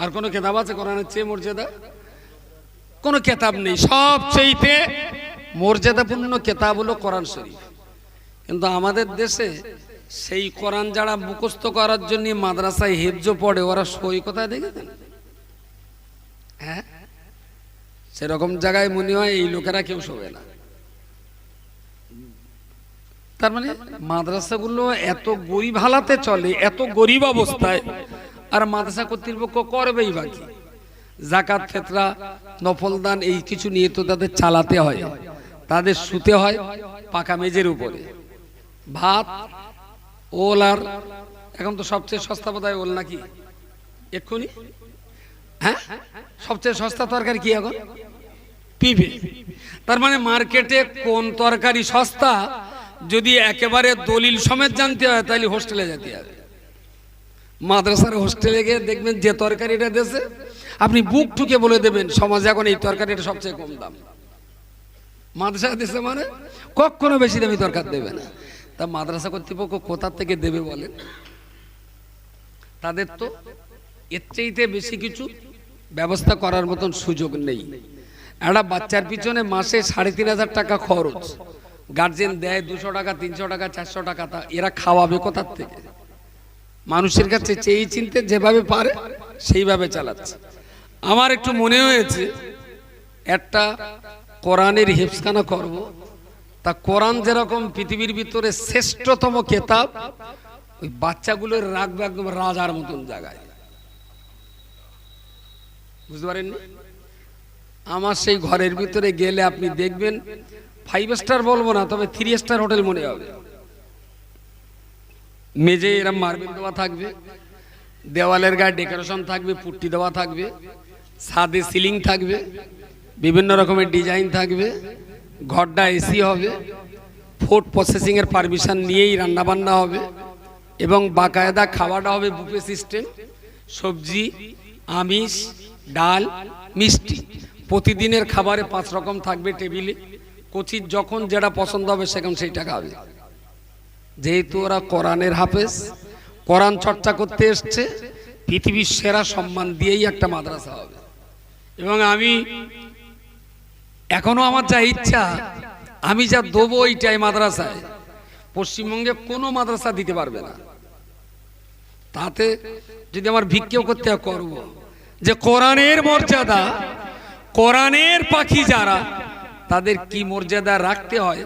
আর কোনো কেতাব আছে কোরআনের চেয়ে মর্যাদা? কোনো কেতাব নেই। সব চাইতে মর্যাদাপূর্ণ কেতাব হলো কোরআন শরীফ। কিন্তু আমাদের দেশে সেই কোরআন যারা মুখস্থ করার জন্য মাদ্রাসায় হেফজ পড়ে, ওরা সই কোথায় দেখেছেন? হ্যাঁ? সেরকম জায়গায় মনে হয় এই লোকেরা কেউ শোবে না। তার মানে মাদ্রাসাগুলো এত গরিব হালাতে চলে, এত গরিব অবস্থায় আর মাদ্রাসা কর্তৃপক্ষ করবেই বাকি জাকাত ফেতরা নফল দান এই কিছু নিয়ে তো তাদের চালাতে হয়। তাদের শুতে হয় পাকা মেজের উপরে। ভাত, ওল আর, এখন তো সবচেয়ে সস্তা বোধহয় ওল নাকি? এক্ষুনি? হ্যাঁ? সবচেয়ে সস্তা তরকারি কি এখন? পিবে তার মানে মার্কেটে কোন তরকারি সস্তা? যদি একেবারে দলিল সমেত জানতে হয়, তাহলে হোস্টেলে যেতে হবে। মাদ্রাসার হোস্টেলে গিয়ে দেখবেন যে তরকারিটা দেশে আপনি বুক ঠুকে বলে দেবেন, সমাজে এখন এই তরকারিটা সবচেয়ে কম দাম। মাদ্রাসা দেশে মানে কখনো বেশি দামি তরকার দেবে না। তা মাদ্রাসা কর্তৃপক্ষ কোথা থেকে দেবে বলেন তাদের তো এর চাইতে বেশি কিছু ব্যবস্থা করার মতন সুযোগ নেই। একটা বাচ্চার পিছনে মাসে সাড়ে তিন হাজার টাকা খরচ। গার্জেন দেয় দুশো টাকা, তিনশো টাকা, চারশো টাকা, তা এরা খাওয়াবে কোথার থেকে? মানুষের কাছে চেয়ে চিনতে যেভাবে পারে, সেইভাবে চালাচ্ছে। আমার একটু মনে হয়েছে, একটা কোরআনের হিফসখানা করব। তা কোরআন যেরকম পৃথিবীর ভিতরে শ্রেষ্ঠতম কেতাব, ওই বাচ্চাগুলোর রাখবে একদম রাজার মতন জায়গায় বুঝতে পারেননি? আমার সেই ঘরের ভিতরে গেলে আপনি দেখবেন ফাইভ স্টার বলব না, তবে থ্রি স্টার হোটেল মনে হবে। মেজে এরম মার্বেল দেওয়া থাকবে, দেওয়ালের গায়ে ডেকোরেশন থাকবে, পুট্টি দেওয়া থাকবে, ছাদে সিলিং থাকবে, বিভিন্ন রকমের ডিজাইন থাকবে, ঘরটা এসি হবে ফুড প্রসেসিংয়ের পারমিশন নিয়েই রান্নাবান্না হবে এবং বাকায়দা খাওয়াটা হবে বুফে সিস্টেম সবজি, আমিষ, ডাল, মিষ্টি। প্রতিদিনের খাবারে পাঁচ রকম থাকবে টেবিলে কচির যখন যেটা পছন্দ হবে সেখানে সেইটা খাবে যেহেতু ওরা কোরআনের হাফেজ, কোরআন চর্চা করতে এসছে, পৃথিবীর সেরা সম্মান দিয়েই একটা মাদ্রাসা হবে। এবং আমি এখনও আমার যা ইচ্ছা, আমি যা দেবো এইটাই মাদ্রাসায়। পশ্চিমবঙ্গে কোনো মাদ্রাসা দিতে পারবে না। তাতে যদি আমার ভিক্ষেও করতে করব। যে কোরআনের মর্যাদা, কোরআনের পাখি যারা, তাদের কি মর্যাদা রাখতে হয়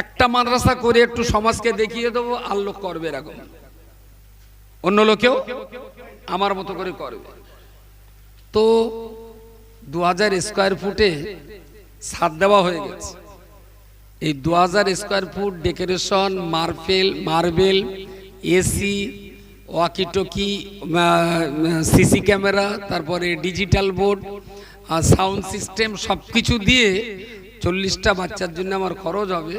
একটা মাদ্রাসা করে একটু সমাজকে দেখিয়ে দেবো, আর লোক করবে এরকম। অন্য লোকেও আমার মতো করে করবে। তো দু হাজার স্কোয়ার ফুটে ছাদ দেওয়া হয়ে গেছে। এই দু হাজার square feet decoration marble marble, AC, walkie talkie CC camera, তারপরে ডিজিটাল বোর্ড সাউন্ড সিস্টেম সব কিছু দিয়ে চল্লিশটা বাচ্চার জন্য আমার খরচ হবে।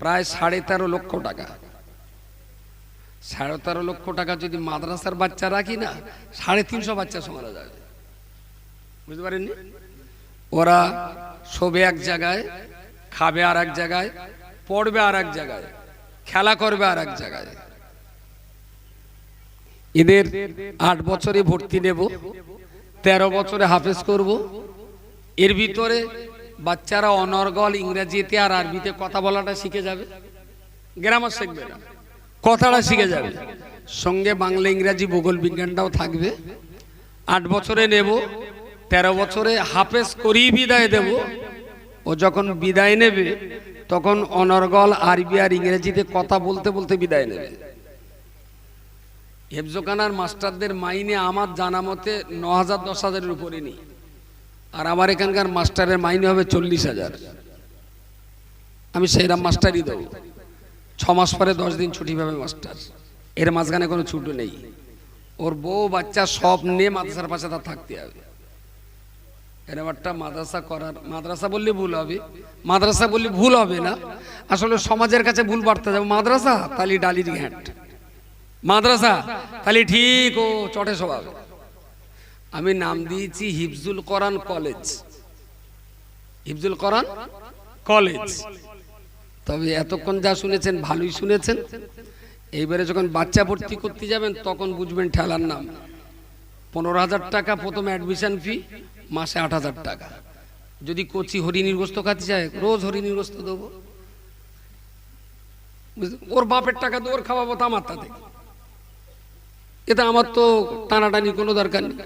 প্রায় সাড়ে তেরো লক্ষ টাকা। সাড়ে তেরো লক্ষ টাকা যদি মাদ্রাসার বাচ্চা রাখি না, সাড়ে তিনশো বাচ্চা সমানো যাবে বুঝতে পারেননি? ওরা শোবে এক জায়গায়, খাবে আর এক জায়গায়, পড়বে আর এক জায়গায়, খেলা করবে আর এক জায়গায়। এদের আট বছরে ভর্তি নেব, তেরো বছরে হাফেজ করব, এর ভিতরে বাচ্চারা অনর্গল ইংরেজিতে আর আরবিতে কথা বলাটা শিখে যাবে। গ্রামার শিখবে না কথাটা শিখে যাবে। সঙ্গে বাংলা, ইংরাজি, ভূগোল, বিজ্ঞানটাও থাকবে। আট বছরে নেব, তেরো বছরে হাফেজ করেই বিদায় দেব। ও যখন বিদায় নেবে, তখন অনর্গল, আরবি আর ইংরেজিতে কথা বলতে বলতে বিদায় নেবে। হেফজোকানার মাস্টারদের মাইনে আমার জানা মতে ন হাজার দশ হাজারের উপরে নেই। আর আমার এখানকার মাস্টারের মাইনে হবে চল্লিশ হাজার। আমি সেইরাম মাস্টারই দেবো। ছ মাস পরে দশ দিন ছুটি পাবে মাস্টার। এর মাঝখানে কোনো ছুটি নেই। ওর বউ, বাচ্চা সব নিয়ে মাদ্রাসার পাশে তার থাকতে হবে। এরকম একটা মাদ্রাসা করার মাদ্রাসা বললে ভুল হবে। মাদ্রাসা বললে ভুল হবে না। আসলে সমাজের কাছে ভুল বাড়তে যাবে। মাদ্রাসা, তালি ডালির ঘ্যাট। মাদ্রাসা তাহলে ঠিক ও চটে স্বভাব। আমি নাম দিয়েছি হিফজুল কোরআন কলেজ। হিফজুল কোরআন কলেজ। তবে এতক্ষণ যা শুনেছেন, ভালোই শুনেছেন। এইবারে যখন বাচ্চা ভর্তি করতে যাবেন, তখন বুঝবেন ঠেলার নাম। পনেরো হাজার টাকা প্রথম অ্যাডমিশন ফি মাসে আট হাজার টাকা। যদি কচি হরিণীর গোস্ত খাতে চায়, রোজ হরিণীর গোস্ত দেবো ওর বাপের টাকা দিয়ে ওর খাওয়াবো তো আমার তাতে এটা আমার তো টানাটানি কোনো দরকার নেই।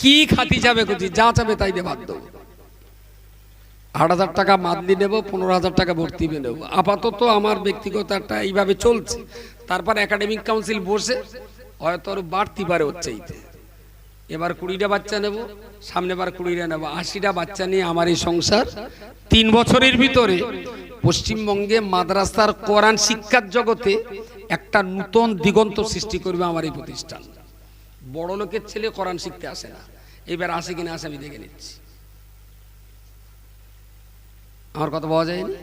কি খাতি যাবে কচি যা চাবে তাই দিয়ে আট হাজার টাকা মান্থলি নেব, পনেরো হাজার টাকা ভর্তি নেব। আপাতত আমার ব্যক্তিগত একটা এইভাবে চলছে। তারপর একাডেমিক কাউন্সিল বসে হয়তো আরও বাড়তি পারে হচ্ছে এবার কুড়িটা বাচ্চা নেব, সামনেবার কুড়িটা নেব। আশিটা বাচ্চা নিয়ে আমার এই সংসার তিন বছরের ভিতরে পশ্চিমবঙ্গে মাদ্রাসার কোরআন শিক্ষার জগতে একটা নূতন দিগন্ত সৃষ্টি করবে আমার এই প্রতিষ্ঠান। বড় লোকের ছেলে কোরআন শিখতে আসে না। এবার আসে কিনা আসে আমি দেখে নিচ্ছি। আমার কথা পাওয়া যায়নি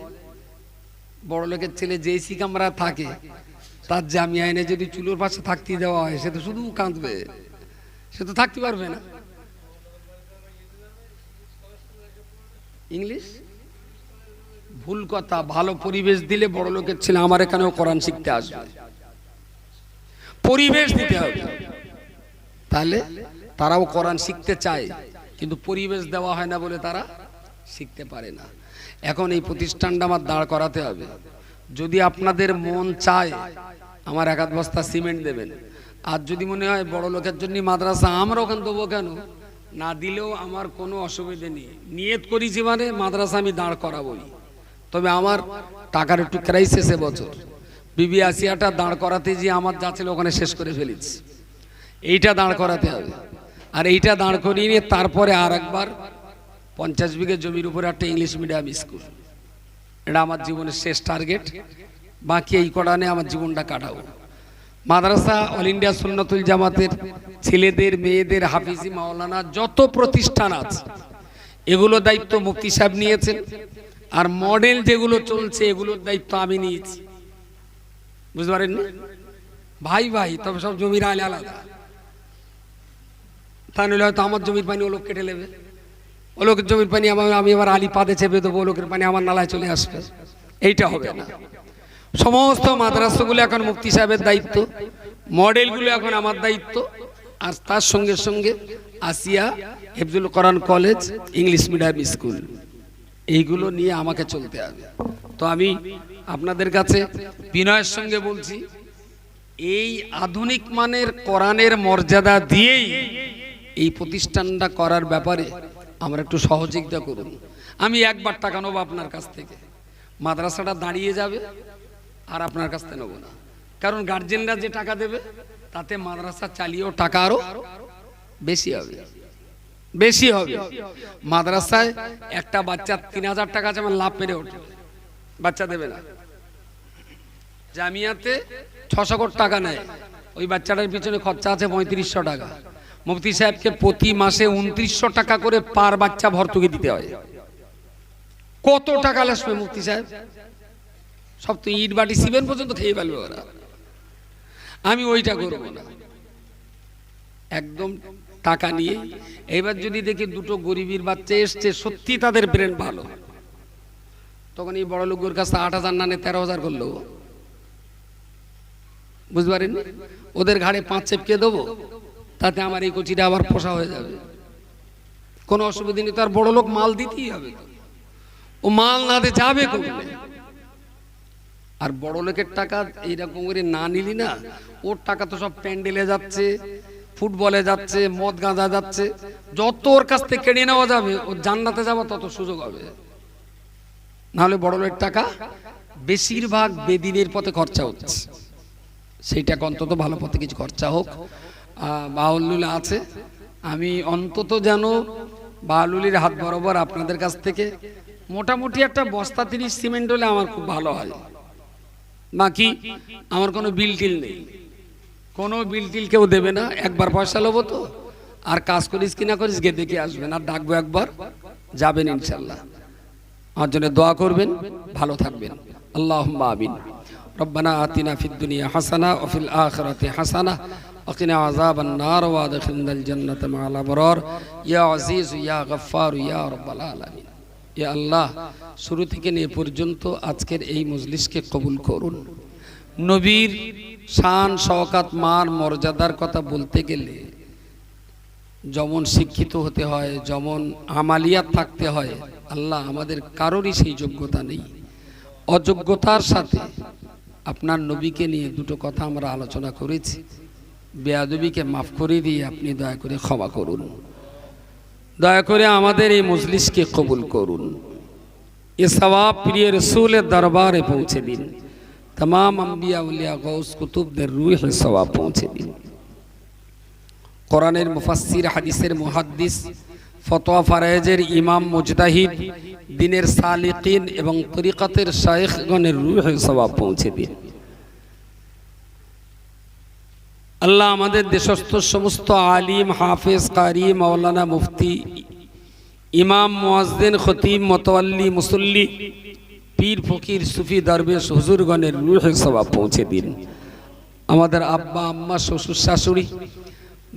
বড় লোকের ছেলে যেই সিকামরা থাকে, তার জামি আইনে যদি চুলোর পাশে থাকতে দেওয়া হয়, সে তো শুধু কাঁদবে। সে তো থাকতে পারবে না। ইংলিশ? ভুল কথা, ভালো পরিবেশ দিলে বড় লোকের ছেলে আমার এখানেও কোরআন শিখতে আসবে। পরিবেশ দিতে হবে। তাহলে তারাও কোরআন শিখতে চায়, কিন্তু পরিবেশ দেওয়া হয় না বলে তারা শিখতে পারে না। এখন এই প্রতিষ্ঠানটা আমার দাঁড় করাতে হবে। যদি আপনাদের মন চায়, আমার এক আধ বস্তা সিমেন্ট দেবেন। আর যদি মনে হয় বড় লোকের জন্য মাদ্রাসা আমরা ওখানে দেবো কেন? না দিলেও আমার কোনো অসুবিধে নেই। নিয়ত করেছি মানে মাদ্রাসা আমি দাঁড় করাবই। তবে আমার টাকার একটু ক্রাইসিস বছর। বিবি আসিয়াটা দাঁড় করাতে যে আমার যা ছিল ওখানে শেষ করে ফেলেছি। এইটা দাঁড় করাতে হবে। আর এইটা দাঁড় করিয়ে নিয়ে তারপরে আর একবার পঞ্চাশ বিঘে জমির উপরে একটা ইংলিশ মিডিয়াম স্কুল। এটা আমার জীবনের শেষ টার্গেট। বাকি এই কটা নিয়ে আমার জীবনটা কাটাবো। মাদ্রাসা অল ইন্ডিয়া সুন্নতুল জামাতের ছেলেদের, মেয়েদের, হাফিজি, মাওলানা যত প্রতিষ্ঠান আছে, এগুলো দায়িত্ব মুফতি সাহেব নিয়েছেন। আর মডেল যেগুলো চলছে, এগুলোর দায়িত্ব আমি নিয়েছি। বুঝতে পারেন ভাই ভাই, তবে সব জমির আলে আলাদা। তা নইলে হয়তো আমার জমির পানি ও লোক কেটে নেবে। ও লোকের জমির পানি আমার, আমি আবার আলি পাদে চেপে দেবো, ও লোকের পানি আমার নালায় চলে আসবে। এইটা হবে না। সমস্ত মাদ্রাসাগুলো এখন মুফতি সাহেবের দায়িত্ব, মডেলগুলো এখন আমার দায়িত্ব, আর তার সঙ্গে সঙ্গে Asiya Hifzul Quran college, English medium school, এইগুলো নিয়ে আমাকে চলতে হবে। তো আমি আপনাদের কাছে বিনয়ের সঙ্গে বলছি, এই আধুনিক মানের কোরআনের মর্যাদা দিয়েই এই প্রতিষ্ঠানটা করার ব্যাপারে আমরা একটু সহযোগিতা করুন। আমি একবার টাকা নেব আপনার কাছ থেকে। মাদ্রাসাটা দাঁড়িয়ে যাবে আর আপনার কাছ থেকে নেব না। কারণ গার্জেনরা যে টাকা দেবে, তাতে মাদ্রাসা চালিয়েও টাকা আরও বেশি হবে। বেশি হবে। মাদ্রাসায় একটা বাচ্চা তিন হাজার টাকা যেমন লাভ পেরে ওঠে বাচ্চা দেবে না। জামিয়াতে ছশো কোটি টাকা নেয়। ওই বাচ্চাটার পিছনে খরচা আছে পঁয়ত্রিশশো টাকা। মুফতি সাহেবকে প্রতি মাসে উনত্রিশশো টাকা করে পার বাচ্চা ভর্তুকি দিতে হয়। কত টাকা আসবে মুফতি সাহেব? সব তো ইট বাটি সিমেন্ট পর্যন্ত খেয়ে ফেলবে ওরা। আমি ওইটা করব না। একদম টাকা নিয়ে। এবার যদি দেখি দুটো গরিবের বাচ্চা এসছে, সত্যি তাদের ব্রেন ভালো। তখন এই বড় লোকের কাছে আট হাজার নানে তেরো হাজার করল। বুঝতে পারেন ওদের ঘাড়ে পাঁচ চেপকে দেবো। তাতে আমার এই কচিটা আবার পোষা হয়ে যাবে। কোনো অসুবিধা নেই, তার বড় লোক মাল দিতেই হবে। ও মাল না দিয়ে যাবে আর বড় লোকের টাকা এইরকম করে না নিলি না, ওর টাকা তো সব প্যান্ডেলে যাচ্ছে, ফুটবলে যাচ্ছে, মদ গাঁজা যাচ্ছে, যত ওর কাছ থেকে কেড়ে নেওয়া যাবে, ও জান্নাতে যাওয়া তত সুযোগ হবে। নাহলে বড় লোকের টাকা বেশিরভাগ বেদিনের পথে খরচা হচ্ছে। সেইটাকে অন্তত ভালো পথে কিছু খরচা হোক। বাউলুল আছে। আমি অন্তত যেন বাউলুলির হাত বরাবর আপনাদের কাছ থেকে মোটামুটি একটা বস্তা তিরিশ সিমেন্ট হলে আমার খুব ভালো হয়। বাকি আমার কোনো বিল টিল নেই। কোনো বিল টিল কেউ দেবে না, একবার পয়সা লোবো তো। আর কাজ করিস কিনা করিস গে দেখে আসবেন। আর ডাকবো একবার, যাবেন ইনশাল্লাহ আমার জন্য দোয়া করবেন, ভালো থাকবেন। আল্লাহ আবিন রব্বানা আতিনা ফিদ্দুনিয়া হাসানা ওফিল আখরাতে হাসানা حسنة وقنا عذاب النار وادخلنا الجنة مع الأبرار يا عزيز يا غفار يا رب العالمين ইয়া আল্লাহ শুরু থেকে নিয়ে পর্যন্ত আজকের এই মজলিসকে কবুল করুন নবীর শান শওকাত মান মর্যাদার কথা বলতে গেলে যেমন শিক্ষিত হতে হয় যেমন আমালিয়াত থাকতে হয় আল্লাহ আমাদের কারোরই সেই যোগ্যতা নেই অযোগ্যতার সাথে আপনার নবীকে নিয়ে দুটো কথা আমরা আলোচনা করেছি বেয়াদবিকে মাফ করে দিয়ে আপনি দয়া করে ক্ষমা করুন। দয়া করে আমাদের এই মজলিসকে কবুল করুন। এ সবাব প্রিয় রসুলের দরবারে পৌঁছে দিন। তাম আম্বিয়া উলিয়া গৌস কুতুবদের রুহে সবাব পৌঁছে দিন। কোরআনের মুফাসির হাদিসের মুহাদ্দিস, ফতোয়া ফারায়জের ইমাম মুজতাহিদ, দিনের সালিকিন এবং তরিকাতের শায়েখগণের রুহে সবাব পৌঁছে দিন। আল্লাহ আমাদের দেশস্থ সমস্ত আলিম, হাফেজ কারি মাওলানা মুফতি, ইমাম, মুয়াজ্জিন খতিম মতওয়াল্লি, মুসল্লি, পীর, ফকির, সুফি, দরবেশ, হুজুরগণের রুহে সবাব পৌঁছে দিন। আমাদের আব্বা, আম্মা, শ্বশুর, শাশুড়ি,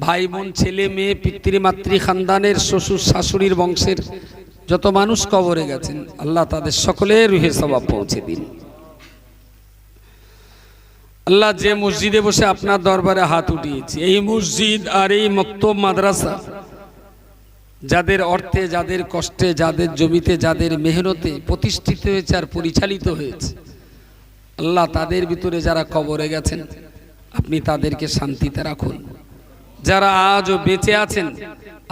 ভাই, বোন, ছেলে, মেয়ে পিতৃমাতৃ খানদানের শ্বশুর, শাশুড়ির বংশের যত মানুষ কবরে গেছেন, আল্লাহ তাদের সকলের রুহে সবাব পৌঁছে দিন। আল্লাহ যে মসজিদে বসে আপনার দরবারে হাত উঠিয়েছি, এই মসজিদ আর এই মক্তব মাদ্রাসা যাদের অর্থে, যাদের কষ্টে, যাদের জমিতে, যাদের মেহনতে প্রতিষ্ঠিত হয়েছে আর পরিচালিত হয়েছে, আল্লাহ তাদের ভিতরে যারা কবরে গেছেন, আপনি তাদেরকে শান্তিতে রাখুন। যারা আজও বেঁচে আছেন,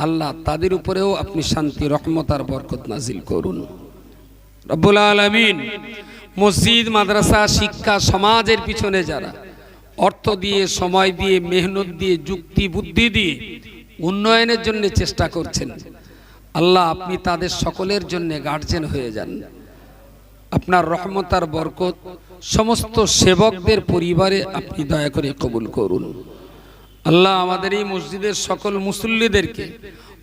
আল্লাহ তাদের উপরেও আপনি শান্তি, রহমত আর বরকত নাজিল করুন। রব্বুল আলমিন মসজিদ, মাদ্রাসা, শিক্ষা, সমাজের পিছনে যারা, অর্থ দিয়ে, সময় দিয়ে, মেহনত দিয়ে, যুক্তি, বুদ্ধি দিয়ে উন্নয়নের জন্য চেষ্টা করছেন। আল্লাহ, আপনি তাদের সকলের জন্য গার্জেন হয়ে যান। আপনার রহমতার বরকত সমস্ত সেবকদের পরিবারে আপনি দয়া করে কবুল করুন। আল্লাহ, আমাদের এই মসজিদের সকল মুসল্লিদেরকে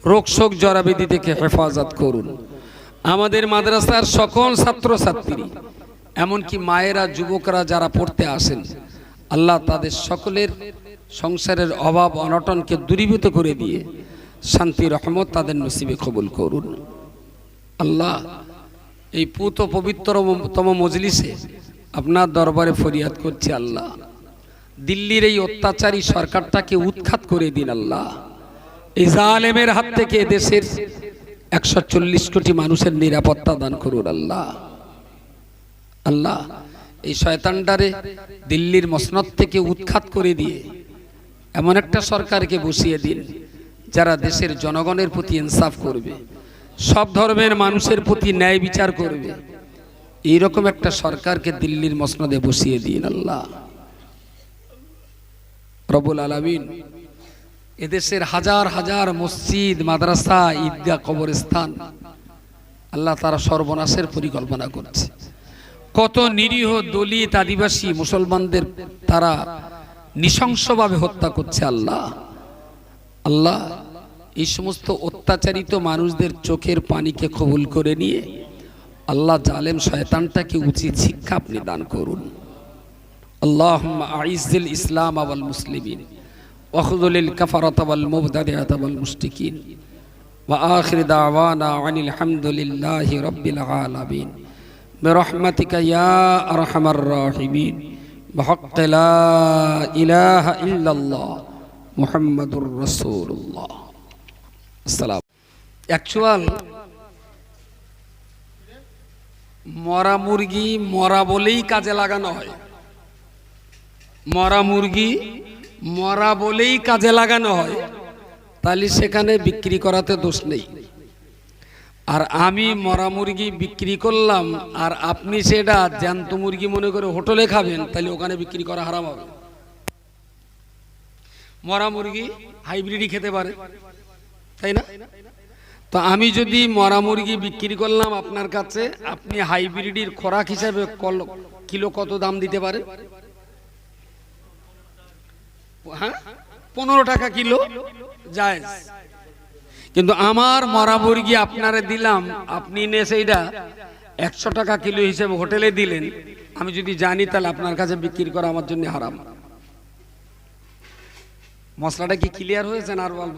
রোগ শোক জরাবেদি থেকে হেফাজত করুন। আমাদের মাদ্রাসার সকল ছাত্রছাত্রী এমনকি মায়েরা, যুবকরা যারা পড়তে আসেন, আল্লাহ তাদের সকলের সংসারের অভাব অনটনকে দূরীভূত করে দিয়ে শান্তি, রহমত তাদের নসিবে কবুল করুন। আল্লাহ এই পুত পবিত্রতম মজলিসে আপনার দরবারে ফরিয়াদ করছে আল্লাহ। দিল্লির এই অত্যাচারী সরকারটাকে উৎখাত করে দিন আল্লাহ। এই জালেমের হাত থেকে দেশের একশো চল্লিশ কোটি মানুষের নিরাপত্তা দান করুন আল্লাহ। আল্লাহ, এই শয়তানডারে দিল্লির মসনদ থেকে উৎখাত করে দিয়ে এমন একটা সরকারকে বসিয়ে দিন, যারা দেশের জনগণের প্রতি ইনসাফ করবে, সব ধর্মের মানুষের প্রতি ন্যায় বিচার করবে। এইরকম একটা সরকারকে দিল্লির মসনদে বসিয়ে দিন আল্লাহ। রবুল আলমিন এদেশের হাজার হাজার মসজিদ, মাদ্রাসা, ঈদগাহ, কবরস্থান আল্লাহ তারা সর্বনাশের পরিকল্পনা করছে। কত নিরীহ দলিত আদিবাসী মুসলমানদের তারা নৃশংসভাবে হত্যা করছে আল্লাহ। আল্লাহ এই সমস্ত অত্যাচারিত মানুষদের চোখের পানিকে কবুল করে নিয়ে আল্লাহ জালেম শয়তানটাকে উচিত শিক্ষা আপনি দান করুন। আল্লাহ আইজুল ইসলাম আওয়াল মুসলিমিন ওয়াখদুল কাফারাত ওয়াল মুবতাদিআত ওয়াল মুশরিকিন ওয়া আখির দাওয়ানা আনিল হামদুলিল্লাহি রাব্বিল আলামিন। برحمتك يا أرحم الراحمين بحق لا إله إلا الله محمد رسول الله السلام অ্যাকচুয়াল মরা মুরগি মরা বলেই কাজে লাগানো হয় মরা মুরগি মরা বলেই কাজে লাগানো হয় তাহলে সেখানে বিক্রি করাতে দোষ নেই আর আমি মরা মুরগি বিক্রি করলাম, আর আপনি সেটা জ্যান্ত মুরগি মনে করে হোটেলে খাবেন, তাহলে ওখানে বিক্রি করা হারাম হবে। মরা মুরগি হাইব্রিডই খেতে পারে, তাই না? তো আমি যদি মরা মুরগি বিক্রি করলাম আপনার কাছে, আপনি হাইব্রিডির খোরাক হিসাবে কল- কত দাম দিতে পারে? হ্যাঁ? পনেরো টাকা কিলো যায় কিন্তু আমার মরা মুরগি আপনারে দিলাম, আপনি নে সেইটা। একশো টাকা কিলো হিসেবে হোটেলে দিলেন, আমি যদি জানি তাহলে আপনার কাছে বিক্রি করা আমার জন্য হারাম। মশলাটা কি ক্লিয়ার হয়েছে না আর বলব?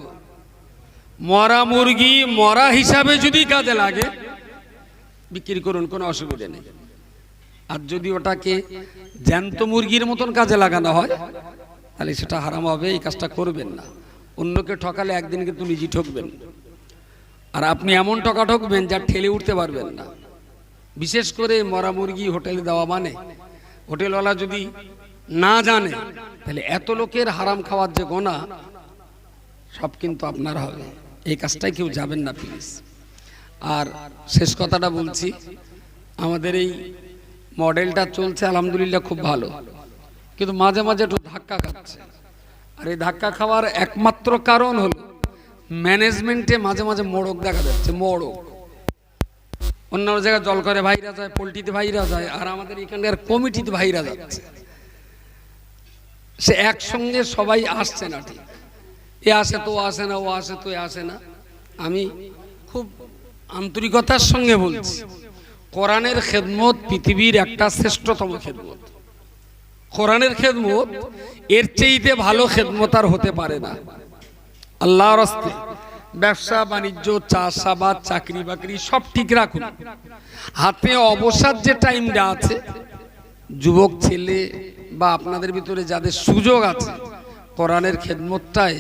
মরা মুরগি মরা হিসাবে যদি কাজে লাগে, বিক্রি করুন, কোনো অসুবিধা নেই। আর যদি ওটাকে জ্যান্ত মুরগির মতন কাজে লাগানো হয়, তাহলে সেটা হারাম হবে, এই কাজটা করবেন না। অন্যকে ঠকালে একদিন কিন্তু নিজে ঠকবেন। আর আপনি এমন টাকা ঠকবেন যা ঠেলে উঠতে পারবেন না। বিশেষ করে মরা মুরগি হোটেলে দেওয়া মানে। হোটেলওয়ালা যদি না জানে, তাহলে এত লোকের হারাম খাওয়ার যে গোনা, সব কিন্তু আপনার হবে। এই কাজটাই কেউ যাবেন না, প্লিজ। আর শেষ কথাটা বলছি, আমাদের এই মডেলটা চলছে, আলহামদুলিল্লাহ খুব ভালো। কিন্তু মাঝে মাঝে একটু ধাক্কা খাচ্ছে। আর এই ধাক্কা খাওয়ার একমাত্র কারণ হলো ম্যানেজমেন্টে মাঝে মাঝে মোড়ক দেখা যাচ্ছে, মোড়ক। অন্য জায়গায় জল করে ভাইরা যায়, পোলট্রিতে ভাইরা যায়, আর আমাদের এখানকার কমিটিতে ভাইরা যাচ্ছে। সে একসঙ্গে সবাই আসছে না ঠিক। এ আসে তো আসে না, ও আসে তো আসে না। আমি খুব আন্তরিকতার সঙ্গে বলছি, কোরআনের খেদমত পৃথিবীর একটা শ্রেষ্ঠতম খেদমত। কোরআনের খেদমত, এর চেয়েতে ভালো খেদমত আর হতে পারে না। আল্লাহর হস্তে ব্যবসা, বাণিজ্য, চাষাবাদ, চাকরি বাকরি সব ঠিক রাখুন। হাতে অবসাদ যে টাইমটা আছে, যুবক ছেলে বা আপনাদের ভিতরে যাদের সুযোগ আছে, কোরআনের খেদমতটায়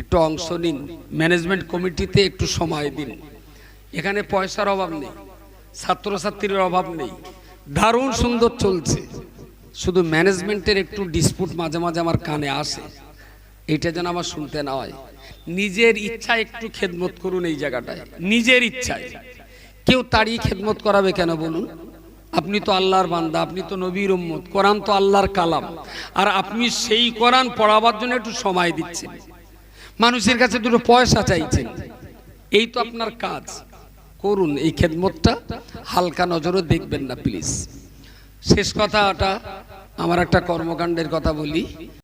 একটু অংশ নিন। ম্যানেজমেন্ট কমিটিতে একটু সময় দিন। এখানে পয়সার অভাব নেই, ছাত্রছাত্রীর অভাব নেই। দারুণ সুন্দর চলছে। শুধু ম্যানেজমেন্টের একটু ডিসপুট মাঝে মাঝে আমার কানে আসে। এটা যেন আমার শুনতে না হয়। নিজের ইচ্ছা একটু খেদমত করুন এই জায়গাটায়। নিজের ইচ্ছায়। কেউ তাড়িয়ে খেদমত করাবে কেন বলুন? আপনি তো আল্লাহর বান্দা, আপনি তো নবীর উম্মত, কোরআন তো আল্লাহর কালাম। আর আপনি সেই কোরআন পড়াবার জন্য একটু সময় দিচ্ছেন। মানুষের কাছে দুটো পয়সা চাইছেন। এই তো আপনার কাজ। করুন এই খেদমতটা। হালকা নজরও দেখবেন না প্লিজ শেষ কথাটা আমার একটা কর্মকাণ্ডের কথা বলি।